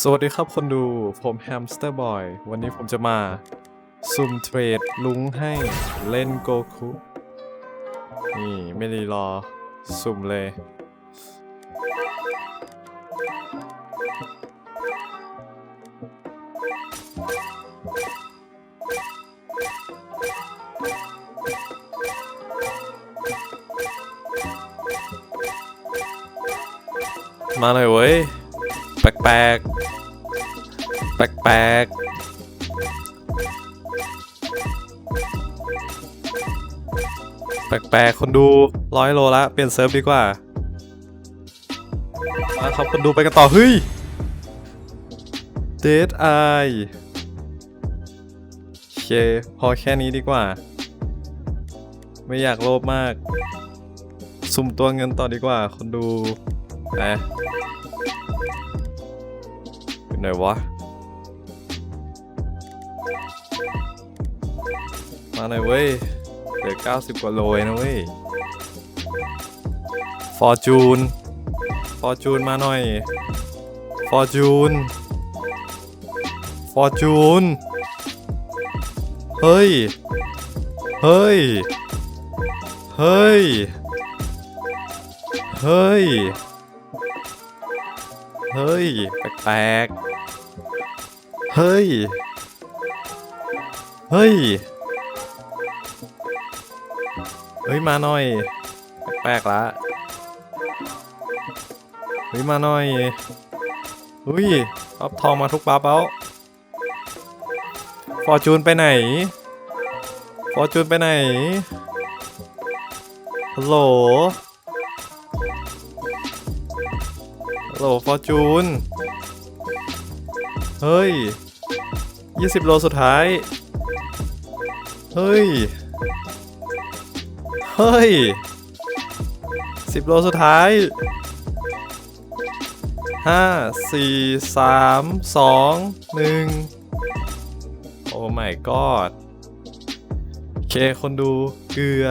สวัสดีครับคนดูผมแฮมสเตอร์บอยวันนี้ผมจะมาซุ่มเทรดลุงให้เล่นโกคุนี่ไม่รีรอ สุ่มเลย มาเลยเว้ย แปลกแปลกแปลกแปลกแปลกๆคนดูร้อยโลละเปลี่ยนเซิร์ฟดีกว่ามาครับคนดูไปกันต่อ เฮ้ยเดดไอโอเค พอแค่นี้ดีกว่า ไม่อยากโลภมาก สุ่มตัวเงินต่อดีกว่า คนดูแหมอยู่ ไหนวะ มาหน่อยเว้ยเหลือ90 กว่าโลองนะเว้ยฟอร์จูนฟอร์จูนมาหน่อยฟอร์จูนฟอร์จูนเฮ้ย เฮ้ย เฮ้ย เฮ้ย เฮ้ย แปลกๆ เฮ้ย เฮ้ย เฮ้ย มาหน่อย แปลกๆละ เฮ้ย มาหน่อยเฮ้ยรับทองมาทุกบัฟแล้วฟอร์จูนไปไหน ฟอร์จูนไปไหนฮัลโหล โหลฟอร์จูน เฮ้ย 20 โลสุดท้าย เฮ้ย เฮ้ย 10 โลสุดท้ายห้าสี่สามสองหนึ่งโอ้ my god โอเค คนดูเกลือ